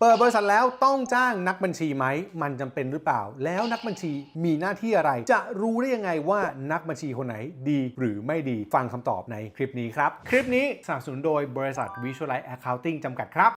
เปิดบริษัทแล้วต้องจ้างนักบัญชีไหม มันจำเป็นหรือเปล่า แล้วนักบัญชีมีหน้าที่อะไร จะรู้ได้ยังไงว่านักบัญชีคนไหนดีหรือไม่ดี ฟังคำตอบในคลิปนี้ครับ คลิปนี้สนับสนุนโดยบริษัท Visualize Accounting จำกัดครับ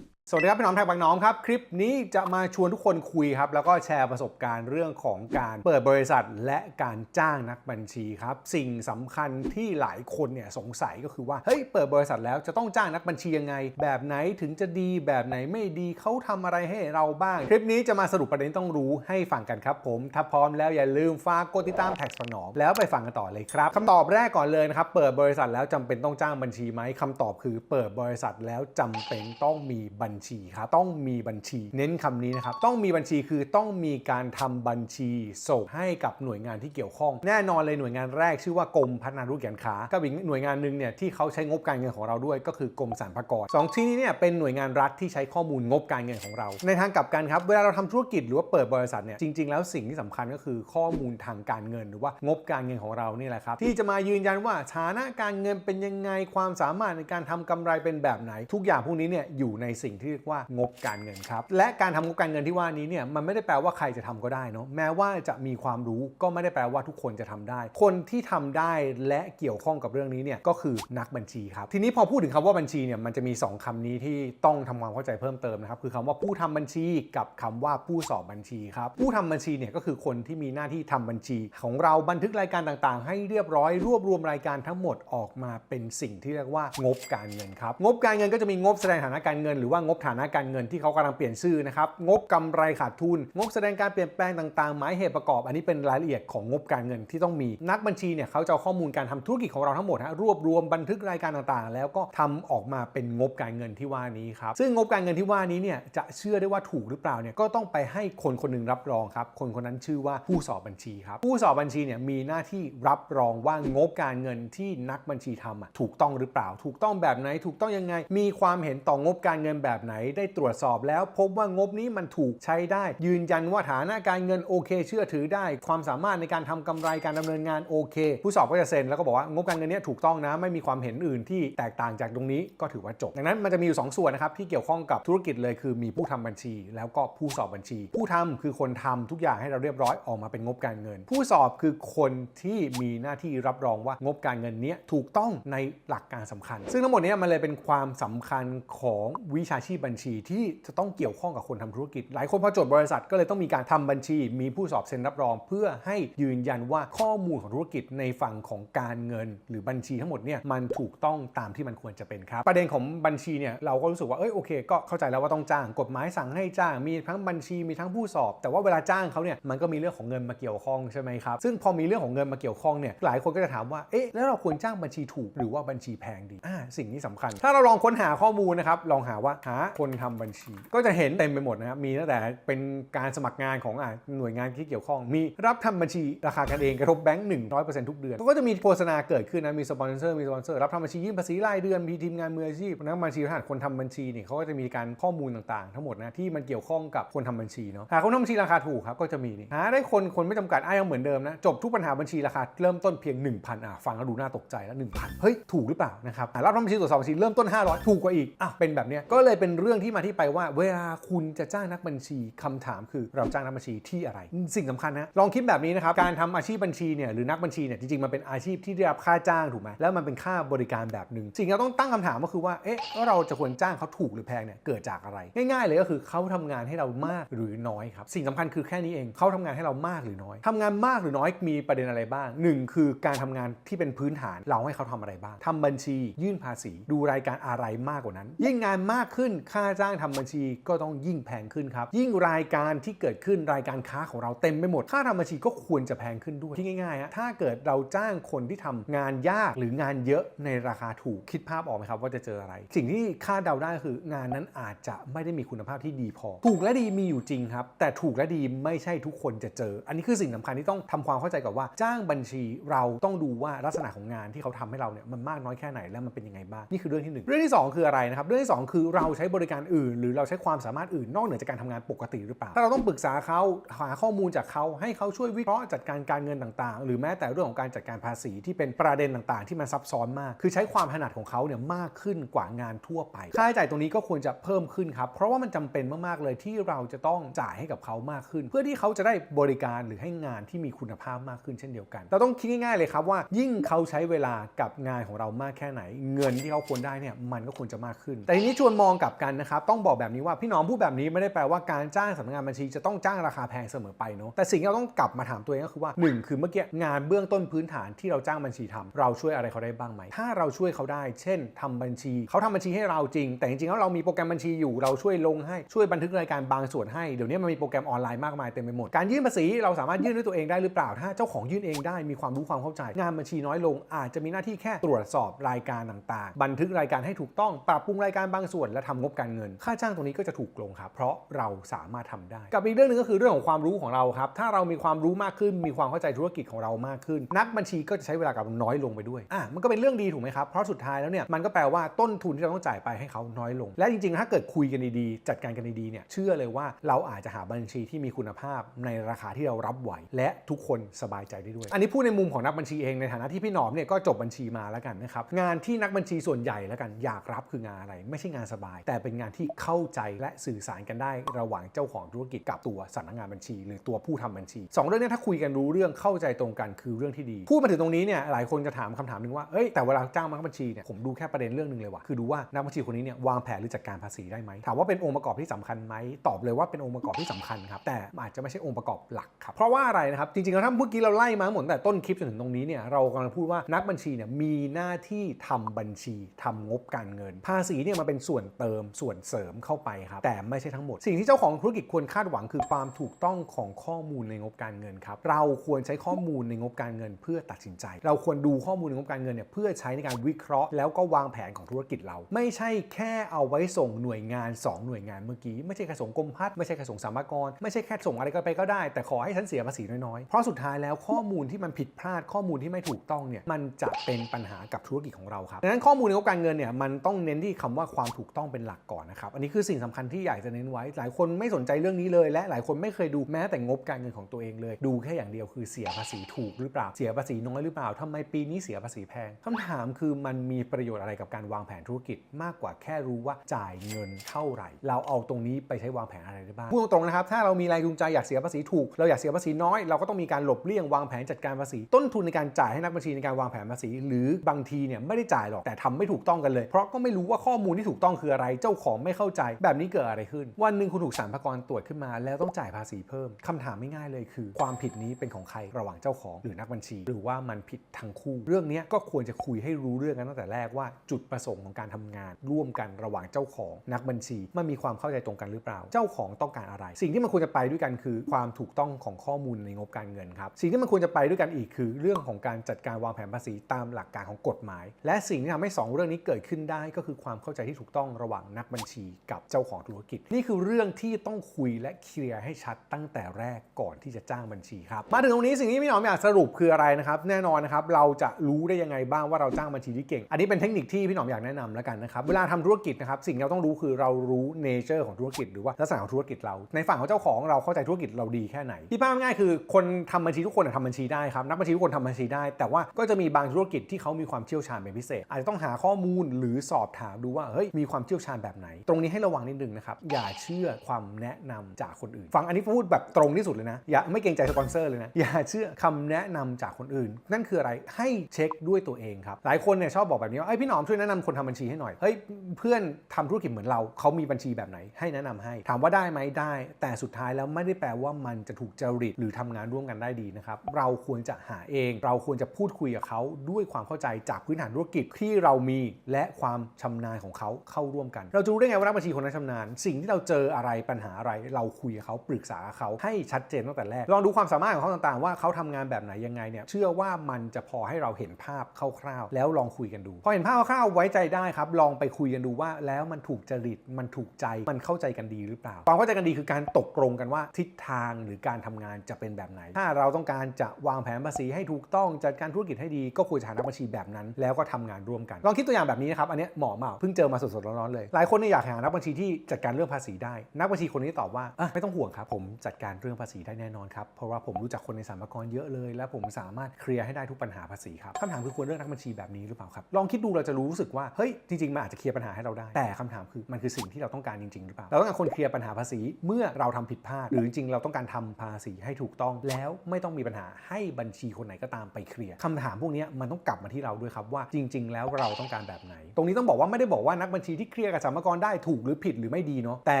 วัสดีครับพี่น้องแท็กบางน้องครับ คลิปนี้จะมาชวนทุกคนคุยครับ แล้วก็แชร์ประสบการณ์เรื่องของการเปิดบริษัทและการจ้างนักบัญชีครับ สิ่งสำคัญที่หลายคนเนี่ยสงสัยก็คือว่าเฮ้ยเปิดบริษัทแล้วจะต้องจ้างนักบัญชียังไง แบบไหนถึงจะดีแบบไหนไม่ดีเขาทำอะไรให้เราบ้าง คลิปนี้จะมาสรุปประเด็นต้องรู้ให้ฟังกันครับผม ถ้าพร้อมแล้วอย่าลืมฝากกดติดตามแท็กสนองแล้วไปฟังกันต่อเลยครับคำตอบแรกก่อนเลยนะครับเปิดบริษัทแล้วจำเป็นต้องจ้างบัญชีไหมคำตอบคือเปิดบริษัทแล้วจำเป็นต้องมีบัญชีครับต้องมีบัญชี เน้นคำนี้นะครับต้องมีบัญชีคือต้องมีการทำบัญชีส่งให้กับหน่วยงานที่เกี่ยวข้อง แน่นอนเลยหน่วยงานแรกชื่อว่ากรมพัฒนาธุรกิจการค้ากับอีกหน่วยงานหนึ่งเนี่ยที่เขาใช้งบการเงินของเราด้วย ก็คือกรมสรรพากรสองที่นี้เนี่ยเป็นหน่วยงานรัฐที่ใช้ข้อมูลงบการเงินของเรา ในทางกลับกันครับเวลาเราทำธุรกิจหรือว่าเปิดบริษัทเนี่ยจริง ๆ แล้วสิ่งที่สำคัญก็คือข้อมูลทางการเงิน หรือว่างบการเงินของเรานี่แหละครับที่จะมายืนยันว่าฐานะการเงินเป็นยังไงความสามารถในการทำกำไรเป็นแบบไหน ทุกอย่างพวกนี้เนี่ยอยู่ในสิ่งที่เรียกว่างบการเงินครับ และการทำงบการเงินที่ว่านี้เนี่ยมันไม่ได้แปลว่าใครจะทำก็ได้เนาะแม้ว่าจะมีความรู้ก็ไม่ได้แปลว่าทุกคนจะทำได้ คนที่ทำได้และเกี่ยวข้องกับเรื่องนี้เนี่ยก็คือนักบัญชีครับ ทีนี้พอพูดถึงคำว่าบัญชีเนี่ยมันจะมี 2คำนี้ที่ต้องทำความเข้าใจเพิ่มเติมนะครับคือคำว่าผู้ทำบัญชีกับคำว่าผู้สอบบัญชีครับผู้ทำบัญชีเนี่ยก็คือคนที่มีหน้าที่ทำบัญชี ของเราบันทึกรายการต่างๆ ให้เรียบร้อยรวบรวมรายการทั้งหมดออกมาเป็นสิ่งที่เรียกว่างบการเงินครับงบการเงินก็จะมีงบแสดงฐานะการเงินหรือว่างบฐานะการเงินที่เขากำลังเปลี่ยนชื่อนะครับ งบกำไรขาดทุน งบแสดงการเปลี่ยนแปลงต่างๆ หมายเหตุประกอบ อันนี้เป็นรายละเอียดของงบการเงินที่ต้องมี นักบัญชีเนี่ยเขาจะข้อมูลการทำธุรกิจของเราทั้งหมดฮะรวบรวมบันทึกรายการต่างๆ แล้วก็ทำออกมาเป็นงบการเงินที่ว่านี้ครับ ซึ่งงบการเงินที่ว่านี้เนี่ยจะเชื่อได้ว่าถูกหรือเปล่าเนี่ยก็ต้องไปให้คนคนหนึงรับรองครับ คนคนนั้นชื่อว่าผู้สอบบัญชีครับ ผู้สอบบัญชีเนี่ยมีหน้าที่รับรองว่างบการเงินที่นักบัญชีทำถูกต้องหรือเปล่า ถูกต้องแบบไหน ถูกต้องยังไง มีความเห็นต่องบการเงินแบบไหนได้ตรวจสอบแล้ว พบว่างบนี้มันถูกใช้ได้ ยืนยันว่าฐานะการเงินโอเค เชื่อถือได้ ความสามารถในการทำกำไรการดำเนินงานโอเค ผู้สอบก็จะเซ็นแล้วก็บอกว่างบการเงินนี้ถูกต้องนะไม่มีความเห็นอื่นที่แตกต่างจากตรงนี้ก็ถือว่าจบ ดังนั้นมันจะมีอยู่สองส่วนนะครับที่เกี่ยวข้องกับธุรกิจเลยคือมีผู้ทำบัญชี แล้วก็ผู้สอบบัญชี ผู้ทำคือคนทำทุกอย่างให้เราเรียบร้อยออกมาเป็นงบการเงิน ผู้สอบคือคนที่มีหน้าที่รับรองว่างบการเงินนี้ถูกต้องในหลักการสำคัญ ซึ่งทั้งหมดนี้มันเลยเป็นความสำคัญของวิชาชีพบัญชีที่จะต้องเกี่ยวข้องกับคนทำธุรกิจ หลายคนพอจดบริษัทก็เลยต้องมีการทำบัญชี มีผู้สอบเซ็นรับรอง เพื่อให้ยืนยันว่าข้อมูลของธุรกิจในฝั่งของการเงิน หรือบัญชีทั้งหมดเนี่ยมันถูกต้องตามที่มันควรจะเป็นครับ ประเด็นของบัญชีเนี่ยเราก็รู้สึกว่าเอ้ยโอเค ก็เข้าใจแล้วว่าต้องจ้างกฎหมายสั่งให้จ้างมีทั้งบัญชีมีทั้งผู้สอบ แต่ว่าเวลาจ้างเขาเนี่ยมันก็มีเรื่องของเงินมาเกี่ยวข้องใช่ไหมครับซึ่งพอมีเรื่องของเงินมาเกี่ยวข้องเนี่ยหลายคนก็จะถามว่าเอ๊ะแล้วเราควรจ้างบัญชีถูกหรือว่าบัญชีแพงดีอ่าสิ่งนี้สำคัญ ถ้าเราลองค้นหาข้อมูลนะครับลองหาว่าหาคนทำบัญชี ก็จะเห็นเต็มไปหมดนะครับมีตั้งแต่เป็นการสมัครงานของอหน่วยงานที่เกี่ยวข้อง มีรับทำบัญชีราคากันเองกระทบแบงค์หนึ่งร้อยเปอร์เซ็นต์ทุกเดือนก็จะมีโฆษณาเกิดขึ้นนะมีสปอนเซอร์มีสปอนเซอร์รับทำบัญชียื่นภาษีรายเดือนมีทีมงานมืออาชีพนักบัญชีทหารคนทำบัญชีเนี่ยเขาก็จะมีการข้อมูลต่างๆ ทั้งหมดนะที่มันเกี่ยวข้องกับคนทำบัญชีเนาะหาคนทำบัญชีราคาถูกครับก็จะมีนี่หาได้คนคนไม่จำกัดอ้ายยังเหมือนเดิมนะจบทุกปัญหาบัญชีราคาเริ่มต้นเพียง 1,000อะฟังแล้วดูน่าตกใจแล้ว1,000เฮ้ยถูกหรือเปล่านะครับอะรับทำบัญชีตรวจสอบบัญชีเริ่มต้น 500 ถูกกว่าอีกอะเป็นแบบเนี้ยก็เลยเป็นเรื่องที่มาที่ไปว่า เวลาคุณจะจ้างนักบัญชีคำถามคือเราจ้างนักบัญชีที่อะไร สิ่งสำคัญนะลองคิดแบบนี้นะครับการทำอาชีพบัญชีเนี่ยหรือนักบัญชีเนี่ยจริงๆมันเป็นอาชีพที่ได้รับค่าจ้างถูกไหมแล้วมันเป็นค่าบริการแบบหนึ่งสิ่งที่เราต้องตั้งคำถามก็คือว่าเอ๊ะเราจะควรจ้างเขาถูกหรือแพงเนี่ยเกิดจากอะไร ง่ายๆเลยก็คือเขาทำงานให้เรามากหรือน้อยครับสิ่งสำคัญคือแค่นี้เองเขาทำงานให้เรามากหรือน้อยทำงานมากหรือน้อยมีประเด็นอะไรบ้างหนึ่งคือการทำงานที่เป็นพื้นฐานเราให้เขาทำอะไรบ้างทำบัญชียื่นภาษี ดูรายการอะไรมากกว่านั้น ยิ่งงานมากขึ้นค่าจ้างทำบัญชีก็ต้องยิ่งแพงขึ้นครับ ยิ่งรายการที่เกิดขึ้นรายการค้าของเราเต็มไปหมด ค่าทำบัญชีก็ควรจะแพงขึ้นด้วยที่ง่ายๆฮะถ้าเกิดเราจ้างคนที่ทำงานยากหรืองานเยอะในราคาถูกคิดภาพออกไหมครับว่าจะเจออะไร สิ่งที่คาดเดาได้คืองานนั้นอาจจะไม่ได้มีคุณภาพที่ดีพอ ถูกและดีมีอยู่จริงครับ แต่ถูกและดีไม่ใช่ทุกคนจะเจอ อันนี้คือสิ่งสำคัญที่ต้องทำความเข้าใจกับว่าจ้างบัญชีเราต้องดูว่าลักษณะของงานที่เขาทำให้เราเนี่ยมันมากน้อยแค่ไหนและมันเป็นยังไงบ้างนี่คือเรื่องที่หนึ่งเรื่องที่สองคืออะไรนะครับเรื่องที่สองคือเราใช้บริการอื่น หรือเราใช้ความสามารถอื่นนอกเหนือจากการทำงานปกติหรือเปล่า ถ้าเราต้องปรึกษาเขาหาข้อมูลจากเขาให้เขาช่วยวิเคราะห์จัดการการเงินต่างๆ หรือแม้แต่เรื่องของการจัดการภาษีที่เป็นประเด็นต่างๆ ที่มันซับซ้อนมาก คือใช้ความถนัดของเขาเนี่ยมากขึ้นกว่างานทั่วไป ค่าใช้จ่ายตรงนี้ก็ควรจะเพิ่มขึ้นครับ เพราะว่ามันจำเป็นมากๆเลยที่เราจะต้องจ่ายให้กับเขามากขึ้น เพื่อที่เขาจะได้บริการหรือให้งานที่มีคุณภาพมากขึ้นเช่นเดียวกัน เราต้องคิดง่ายๆเลยครับว่า ยิ่งเขาใช้เวลากับงานของเรามากแค่ไหน เงินที่เขาควรได้เนี่ยมันก็ควรจะมากขึ้น แต่ทีนี้ชวนมองกลับกันนะครับต้องบอกแบบนี้ว่าพี่น้องพูดแบบนี้ไม่ได้แปลว่าการจ้างสำนักงานบัญชีจะต้องจ้างราคาแพงเสมอไปเนาะแต่สิ่งที่เราต้องกลับมาถามตัวเองก็คือว่าหนึ่งคือเมื่อกี้งานเบื้องต้นพื้นฐานที่เราจ้างบัญชีทำเราช่วยอะไรเขาได้บ้างไหมถ้าเราช่วยเขาได้ เช่นทำบัญชี เขาทำบัญชีให้เราจริง แต่จริงๆแล้วเรามีโปรแกรมบัญชีอยู่เราช่วยลงให้ช่วยบันทึกรายการบางส่วนให้เดี๋ยวนี้มันมีโปรแกรมออนไลน์มากมายเต็มไปหมดการยื่นภาษีเราสามารถยื่นด้วยตัวเองได้หรือเปล่า ถ้าเจ้าของยื่นเองได้มีความรู้ความเข้าใจ งานบัญชีน้อยลง อาจจะมีหน้าที่แค่ตรวจสอบรายการต่างๆ บันทึกรายการให้ถูกต้องปรับปรุงรายการบางส่วนและทำงบการเงิน ค่าจ้างตรงนี้ก็จะถูกลงครับเพราะเราสามารถทำได้ กับอีกเรื่องหนึงก็คือเรื่องของความรู้ของเราครับถ้าเรามีความรู้มากขึ้น มีความเข้าใจธุรกิจของเรามากขึ้น นักบัญชีก็จะใช้เวลากับเราน้อยลงไปด้วยอะมันก็เป็นเรื่องดีถูกไหมครับเพราะสุดท้ายแล้วเนี่ยมันก็แปลว่าต้นทุนที่เราต้องจ่ายไปให้เขาน้อยลง และจริงๆ ถ้าเกิดคุยกันดีๆจัดการกันดีๆเนี่ยเชื่อเลยว่าเราอาจจะหาบัญชีที่มีคุณภาพในราคาที่เรารับไหว และทุกคนสบายใจได้ด้วย อันนี้พูดในมุมของนักบัญชีเองในฐานะที่พี่หนอมเนี่ยก็จบบัญชีมาแล้วกันนะครับงานที่นักบัญชีส่วนใหญ่แล้วกันอยากรับคืองานอะไร ไม่ใช่งานสบายแต่เป็นงานที่เข้าใจและสื่อสารกันได้ระหว่างเจ้าของธุรกิจกับตัวสำนักงานบัญชี หรือตัวผู้ทำบัญชีสองเรื่องนี้ถ้าคุยกันรู้เรื่องเข้าใจตรงกันคือเรื่องที่ดี พูดมาถึงตรงนี้เนี่ยหลายคนจะถามคำถามหนึ่งว่าเอ้ยแต่เวลาจ้างนักบัญชีเนี่ยผมดูแค่ประเด็นเรื่องหนึ่งเลยว่ะคือดูว่านักบัญชีคนนี้เนี่ยวางแผนหรือจัดการภาษีได้ไหมถามว่าเป็นองค์ประกอบที่สำคัญไหมตอบเลยว่าเป็นองค์ประกอบที่สำคัญครับแต่อาจจะไม่ใช่องค์ประกอบหลักครับเพราะว่าอะไรนะครับจริงๆแล้วถ้าเมื่อกี้เราไล่มาหมดตั้งแต่ต้นคลิปจนถึงตรงนี้เนี่ยเรากำลังพูดว่านักบัญชีเนี่ยมีหน้าที่ทำบัญชีทำงบการเงิน ภาษีเนี่ยมาเป็นส่วนเติมส่วนเสริมเข้าไปครับ แต่ไม่ใช่ทั้งหมด สิ่งที่เจ้าของธุรกิจควรคาดหวังคือความถูกต้องของข้อมูลในงบการเงินครับ เราควรใช้ข้อมูลในงบการเงิน เพื่อตัดสินใจ เราควรดูข้อมูลในงบการเงินเนี่ยเพื่อใช้ในการวิเคราะห์ แล้วก็วางแผนของธุรกิจเรา ไม่ใช่แค่เอาไว้ส่งหน่วยงาน 2 หน่วยงานเมื่อกี้ ไม่ใช่แค่ส่งกรมพัฒน์ไม่ใช่แค่ส่งสรรพากร ไม่ใช่แค่ส่งอะไรก็ไปก็ได้ แต่ขอให้ฉันเสียภาษีน้อยๆ เพราะสุดท้ายแล้วข้อมูลที่มันผิดพลาดข้อมูลที่ไม่ถูกต้องเนี่ยมันจะเป็นปัญหากับธุรกิจของเราครับดังนั้นข้อมูลในงบการเงินเนี่ยมันต้องเน้นที่คำว่าความถูกต้องเป็นหลักก่อนนะครับ อันนี้คือสิ่งสำคัญที่อยากจะเน้นไว้ หลายคนไม่สนใจเรื่องนี้เลย และหลายคนไม่เคยดูแม้แต่งบการเงินของตัวเองเลย ดูแค่อย่างเดียวคือเสียภาษีถูกหรือเปล่า เสียภาษีน้อยหรือเปล่าทำไมปีนี้เสียภาษีแพงคำถามคือมันมีประโยชน์อะไรกับการวางแผนธุรกิจ มากกว่าแค่รู้ว่าจ่ายเงินเท่าไหร่ เราเอาตรงนี้ไปใช้วางแผนอะไรได้บ้างพูดตรงๆนะครับถ้าเรามีแรงจูงใจอยากเสียภาษีถูก เราอยากเสียภาษีน้อยเราก็ต้องมีการหลบเลี่ยงวางแผนจัดการภาษี ต้นทุนในการจ่ายให้นักบัญชีในการวางแผนภาษี หรือบางทีเนี่ยไม่ได้จ่ายหรอกแต่ทำไม่ถูกต้องกันเลย เพราะก็ไม่รู้ว่าข้อมูลที่ถูกต้องคืออะไรเจ้าของไม่เข้าใจ แบบนี้เกิดอะไรขึ้น วันหนึ่งคุณถูกสรรพากรตรวจขึ้นมา แล้วต้องจ่ายภาษีเพิ่มคำถามไม่ง่ายเลยคือ ความผิดนี้เป็นของใครระหว่างเจ้าของหรือนักบัญชี หรือว่ามันผิดทั้งคู่ เรื่องนี้ก็ควรจะคุยให้รู้เรื่องกันตั้งแต่แรกว่าจุดประสงค์ของการทำงาน ร่วมกันระหว่างเจ้าของนักบัญชีมันมีความเข้าใจตรงกันหรือเปล่า เจ้าของต้องการอะไร สิ่งที่มันควรจะไปด้วยกันคือความถูกต้องของข้อมูลในงบการเงินครับสิ่งที่มันควรจะไปด้วยกันอีกคือ เรื่องของการจัดการวางแผนภาษีตามหลักการของกฎหมาย และสิ่งที่ทำให้สองเรื่องนี้เกิดขึ้นได้ก็คือความเข้าใจที่ถูกต้องระหว่างนักบัญชีกับเจ้าของธุรกิจ นี่คือเรื่องที่ต้องคุยและเคลียร์ให้ชัดตั้งแต่แรกก่อนที่จะจ้างบัญชีครับมาถึงตรงนี้สิ่งที่พี่หนอมอยากสรุปคืออะไรนะครับแน่นอนนะครับเราจะรู้ได้ยังไงบ้างว่าเราจ้างบัญชีที่เก่ง อันนี้เป็นเทคนิคที่พี่หนอมอยากแนะนำแล้วกันนะครับเวลาทำธุรกิจนะครับสิ่งที่เราต้องรู้คือเรารู้เนเจอร์ของธุรกิจ หรือว่าลักษณะของธุรกิจเรา ในฝั่งของเจ้าของเราเข้าใจธุรกิจเราดีแค่ไหน ที่ภาง่ายคือคนทำบัญชีทุกคนทำบัญชีได้ครับนักบัญชีทุกคนทำบัญชีได้ แต่ว่าก็จะมีบางธุรกิจที่เขามีความเชี่ยวชาญเป็นพิเศษ อาจจะต้องหาข้อมูลหรือสอบถามดูว่าเฮ้ยมีความเชี่ยวชาญแบบไหน ตรงนี้ให้ระวังนิดนึงนะครับ อย่าเชื่อความแนะนำจากคนอื่น ฟังอันนี้พูดแบบตรงที่สุดเลยนะ อย่าไม่เกรงใจสปอนเซอร์เลยนะ อย่าเชื่อคำแนะนำจากคนอื่น นั่นคืออะไร ให้เช็คด้วยตัวเองครับ หลายคนเนี่ยชอบบอกแบบนี้ว่าไอ้พี่หนอมช่วยแนะนำคนทำบัญชีให้หน่อย เฮ้ยเพื่อนทำธุรกิจเหมือนเรา เขามีบัญชีแบบไหน ให้แนะนำให้ ถามว่าได้ไหมได้ แต่สุดท้ายแล้วไม่ได้แปลว่ามันจะถูกจริตหรือทำงานร่วมกันได้ดีนะครับ เราควรจะหาเอง เราควรจะพูดคุยกับเขาด้วยความเข้าใจจากพื้นฐานธุรกิจที่เรามีและความชำนาญของเขาเข้าร่วมกันเราจะรู้ได้ไงว่านักบัญชีคนนั้นชำนาญ สิ่งที่เราเจออะไรปัญหาอะไร เราคุยกับเขาปรึกษาเขาให้ชัดเจนตั้งแต่แรกลองดูความสามารถของเขาต่างๆ ว่าเขาทำงานแบบไหนยังไงเนี่ยเชื่อว่ามันจะพอให้เราเห็นภาพคร่าวๆ แล้วลองคุยกันดูพอเห็นภาพคร่าวๆไว้ใจได้ครับ ลองไปคุยกันดูว่าแล้วมันถูกจริตมันถูกใจมันเข้าใจกันดีหรือเปล่าความเข้าใจกันดีคือการตกลงกันว่าทิศทางหรือการทำงานจะเป็นแบบไหน ถ้าเราต้องการจะวางแผนภาษีให้ถูกต้องจัดการธุรกิจให้ดีก็ควรจะหานักบัญชีแบบนั้น แล้วก็ทำงานร่วมกัน ลองคิดตัวอย่างแบบนี้นะครับอันนี้เหมาะมากเพิ่งเจอมาสดๆร้อนๆเลยหลายคนเนี่ยอยากหานักบัญชีที่จัดการเรื่องภาษีได้ นักบัญชีคนนี้ตอบว่าอะไม่ต้องห่วงครับ ผมจัดการเรื่องภาษีได้แน่นอนครับ เพราะว่าผมรู้จักคนในสรรพากรเยอะเลย และผมสามารถเคลียร์ให้ได้ทุกปัญหาภาษีครับคำถามคือควรเลือกนักบัญชีแบบนี้หรือเปล่าครับ ลองคิดดูเราจะรู้สึกว่า เฮ้ย จริงๆมันอาจจะเคลียร์ปัญหาให้เราได้ แต่คำถามคือมันคือสิ่งที่เราต้องการจริงๆหรือเปล่า เราต้องการคนเคลียร์ปัญหาภาษีเมื่อเราทำผิดพลาด หรือจริงๆเราต้องการทำภาษีให้ถูกต้องแล้วไม่ต้องมีปัญหาให้บัญชีคนไหนก็ตามไปเคลียร์คำถามพวกนี้มันต้องกลับมาที่เราด้วยครับว่าจริง ๆ แล้วเราต้องการแบบไหน ตรงนี้ต้องบอกว่าไม่ได้บอกว่านักบัญชีที่เคลียร์กับสรรพากรได้ถูกหรือผิดหรือไม่ดีเนาะแต่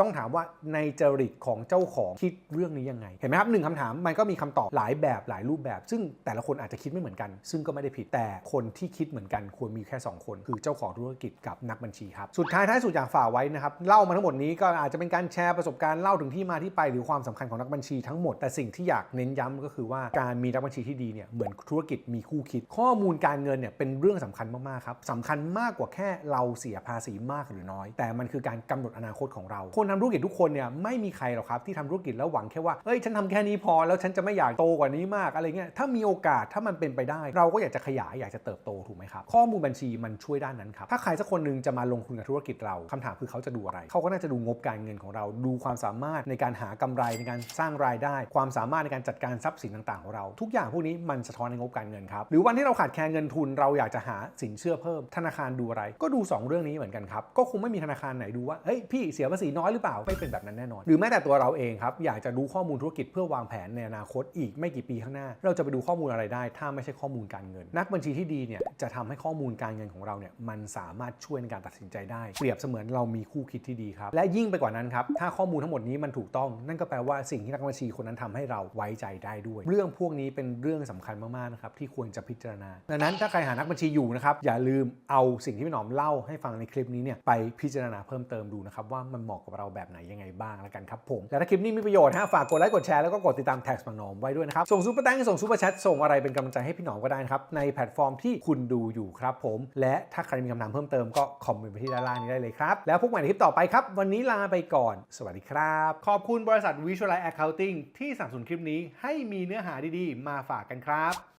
ต้องถามว่าในจริตของเจ้าของคิดเรื่องนี้ยังไง เห็นไหมครับหนึ่งคำถามมันก็มีคำตอบหลายแบบหลายรูปแบบ ซึ่งแต่ละคนอาจจะคิดไม่เหมือนกัน ซึ่งก็ไม่ได้ผิดแต่คนที่คิดเหมือนกันควรมีแค่ 2 คน คือเจ้าของธุรกิจกับนักบัญชีครับสุดท้ายท้ายสุดอยากฝากไว้นะครับเล่ามาทั้งหมดนี้ก็อาจจะเป็นการแชร์ประสบการณ์เล่าถึงที่มาที่ไปหรือความสำคัญของนักบัญชีทั้งหมดแต่สิ่งที่อยากเน้นย้ำก็คือว่าการมีนักบัญชีที่ดีเนี่ยเหมือนธุรกิจมีคู่คิด ข้อมูลการเงินเนี่ยเป็นเรื่องสำคัญมากๆครับสำคัญมากกว่าแค่เราเสียภาษีมากหรือน้อย แต่มันคือการกำหนดอนาคตของเรา คนทำธุรกิจทุกคนเนี่ยไม่มีใครหรอกครับที่ทำธุรกิจแล้วหวังแค่ว่าเอ้ยฉันทำแค่นี้พอแล้วฉันจะไม่อยากโตกว่านี้มากอะไรเงี้ยถ้ามีโอกาสถ้ามันเป็นไปได้ เราก็อยากจะขยายอยากจะเติบโตถูกไหมครับข้อมูลบัญชีมันช่วยด้านนั้นครับถ้าใครสักคนหนึงจะมาลงทุนกับธุรกิจเราคำถามคือเขาจะดูอะไรเขาก็น่าจะดูงบการเงินของเราดูความสามารถในการหากำไรในการสร้างรายได้ ความสามารถในการจัดการทรัพย์สินต่างๆของเรา ทุกอย่างพวกนี้มันสะท้อนในงบการเงินครับหรือวันที่เราขาดแคลนเงินทุนเราอยากจะหาสินเชื่อเพิ่มธนาคารดูอะไร ก็ดู 2 เรื่องนี้เหมือนกันครับก็คงไม่มีธนาคารไหนดูว่าเฮ้ยพี่เสียภาษีน้อยหรือเปล่าไม่เป็นแบบนั้นแน่นอน หรือแม้แต่ตัวเราเองครับอยากจะรู้ข้อมูลธุรกิจเพื่อวางแผนในอนาคตอีกไม่กี่ปีข้างหน้า เราจะไปดูข้อมูลอะไรได้ ถ้าไม่ใช่ข้อมูลการเงิน นักบัญชีที่ดีเนี่ยจะทำให้ข้อมูลการเงินของเราเนี่ยมันสามารถช่วยในการตัดสินใจได้ เปรียบเสมือนเรามีคู่คิดที่ดีครับและยิ่งไปกว่านั้นครับถ้าข้อมูลทั้งหมดนี้มันถูกต้อง นั่นก็แปลว่าสิ่งที่นักบัญชีคนนั้นทำให้เราไว้ใจได้ด้วย เรื่องพวกนี้เป็นเรื่องสำคัญมากๆนะครับที่ควรจะพิจารณาดังนั้นถ้าใครหานักบัญชีอยู่นะครับอย่าลืมเอาสิ่งที่พี่หนอมเล่าให้ฟังในคลิปนี้เนี่ยไปพิจารณาเพิ่มเติมดูนะครับว่ามันเหมาะกับเราแบบไหนยังไงบ้างแล้วกันครับผมและถ้าคลิปนี้มีประโยชน์ฮะฝากกดไลค์กดแชร์แล้วก็กดติดตามแท็กบางหนอมไว้ด้วยนะครับส่งซูเปอร์แตงส่งซูเปอร์แชทส่งอะไรเป็นกำลังใจให้พี่หนอมก็ได้นะครับในแพลตฟอร์มที่คุณดูอยู่ครับผม และถ้าใครมีคำถามเพิ่มเติมก็คอมเมนต์ไปที่ด้านล่างนี้ได้เลยครับแล้วพบกันใหม่ในคลิปต่อไปครับ วันนี้ลาไปก่อน สวัสดีครับ ขอบคุณบริษัท Visualize Accounting ที่สนับสนุนคลิปนี้ให้มีเนื้อหาดีๆ มาฝากกันครับ